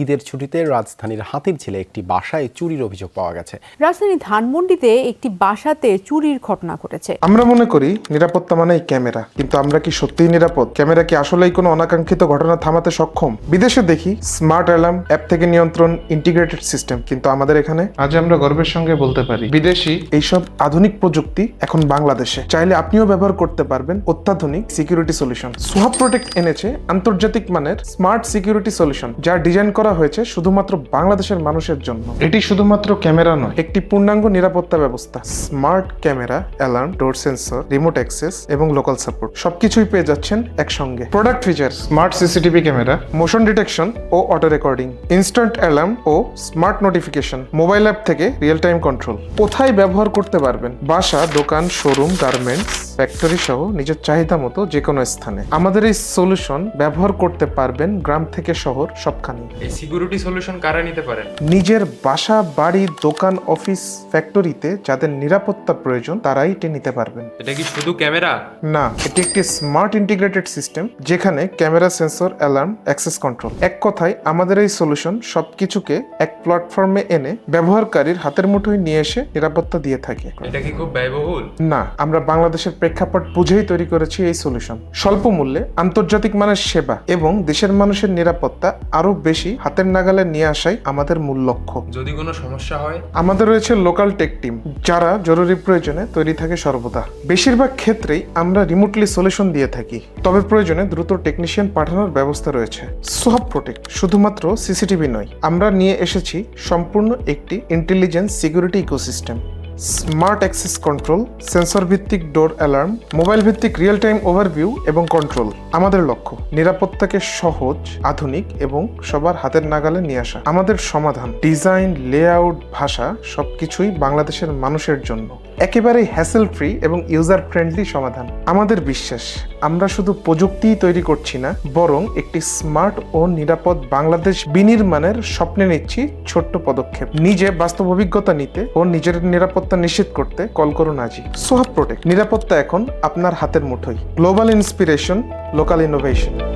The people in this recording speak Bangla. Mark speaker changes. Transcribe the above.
Speaker 1: ঈদের ছুটিতে রাজধানীর হাতির ঝিলে একটি বাসায় চুরির অভিযোগ পাওয়া গেছে।
Speaker 2: রাজধানী ধানমন্ডিতে একটি বাসাতে চুরির ঘটনা ঘটেছে।
Speaker 3: আমরা মনে করি নিরাপত্তা মানেই ক্যামেরা কিন্তু আমরা কি সত্যিই নিরাপদ? ক্যামেরা কি আসলেই কোনো অনাকাঙ্ক্ষিত ঘটনা থামাতে সক্ষম? বিদেশে দেখি স্মার্ট অ্যালার্ম অ্যাপ থেকে নিয়ন্ত্রণ ইন্টিগ্রেটেড সিস্টেম কিন্তু আমাদের এখানে আজ আমরা গর্বের সঙ্গে বলতে পারি বিদেশি এইসব আধুনিক প্রযুক্তি এখন বাংলাদেশে। চাইলে আপনিও ব্যবহার করতে পারবেন অত্যাধুনিক সিকিউরিটি সলিউশন সোহাব প্রোটেক্ট এনেছে আন্তর্জাতিক মানের স্মার্ট সিকিউরিটি সলিউশন যা ডিজাইন করা হয়েছে শুধুমাত্র বাংলাদেশের মানুষের জন্য। এটি শুধুমাত্র ক্যামেরা নয়। একটি পূর্ণাঙ্গ নিরাপত্তা ব্যবস্থা smart camera alarm door sensor remote access এবং লোকাল সাপোর্ট। সবকিছুই পেয়ে যাচ্ছেন একসঙ্গে। Product feature smart CCTV camera motion detection ও অটো রেকর্ডিং ইনস্ট্যান্ট অ্যালার্ম ও স্মার্ট নোটিফিকেশন মোবাইল অ্যাপ থেকে রিয়েল টাইম কন্ট্রোল। কোথায় ব্যবহার করতে পারবেন? বাসা দোকান শোরুম গার্মেন্টস? ফ্যাক্টরি সহ নিজের চাহিদা মতো যে কোনো স্থানে। আমাদের এই সলিউশন ব্যবহার করতে পারবেন গ্রাম থেকে শহর সবখানেই
Speaker 4: এই সিকিউরিটি সলিউশন কারা নিতে পারেন?
Speaker 3: নিজের বাসা বাড়ি দোকান অফিস ফ্যাক্টরিতে যাদের নিরাপত্তা প্রয়োজন তারাই এটি নিতে পারবেন।
Speaker 4: এটা কি শুধু ক্যামেরা?
Speaker 3: না এটি একটি স্মার্ট ইন্টিগ্রেটেড সিস্টেম যেখানে camera sensor alarm access control এক কথায় আমাদের এই সলিউশন সবকিছুকে এক প্ল্যাটফর্মে এনে ব্যবহারকারীর হাতের মুঠোয় নিয়ে এসে নিরাপত্তা দিয়ে থাকে।
Speaker 4: এটা কি খুব ব্যয়বহুল?
Speaker 3: না আমরা বাংলাদেশের প্রেক্ষাপট বুঝেই তৈরি করেছি এই সলিউশন স্বল্প মূল্যে আন্তর্জাতিক মানের সেবা এবং দেশের মানুষের নিরাপত্তা আরও বেশি হাতের নাগালে নিয়ে আসাই আমাদের মূল লক্ষ্য।
Speaker 4: যদি কোনো সমস্যা হয়?
Speaker 3: আমাদের রয়েছে লোকাল টেক টিম যারা জরুরি প্রয়োজনে তৈরি থাকে সর্বদা। বেশিরভাগ ক্ষেত্রেই আমরা রিমোটলি সলিউশন দিয়ে থাকি তবে প্রয়োজনে দ্রুত টেকনিশিয়ান পাঠানোর ব্যবস্থা রয়েছে। সোহাব প্রোটেক্ট শুধুমাত্র সিসিটিভি নয় আমরা নিয়ে এসেছি সম্পূর্ণ একটি intelligence security ecosystem smart access control sensor ভিত্তিক ডোর অ্যালার্ম মোবাইল ভিত্তিক রিয়েল টাইম ওভারভিউ এবং কন্ট্রোল আমাদের লক্ষ্য। নিরাপত্তাকে সহজ, আধুনিক এবং সবার হাতের নাগালে নিয়ে আসা। আমাদের সমাধান, ডিজাইন, লেআউট, ভাষা সবকিছুই বাংলাদেশের মানুষের জন্য। একেবারেই হ্যাসেল ফ্রি এবং ইউজার ফ্রেন্ডলি সমাধান। আমাদের বিশ্বাস, আমরা শুধু প্রযুক্তিই তৈরি করছি না, বরং একটি স্মার্ট ও নিরাপদ বাংলাদেশ বিনির্মাণের স্বপ্নে নিচ্ছি ছোট্ট পদক্ষেপ। নিজে বাস্তব অভিজ্ঞতা নিতে ও নিজের নিরাপত্তা নিশ্চিত করতে কল করুন আজই সোহাব প্রোটেক্ট। নিরাপত্তা এখন আপনার হাতের মুঠোয়। Global inspiration, local innovation.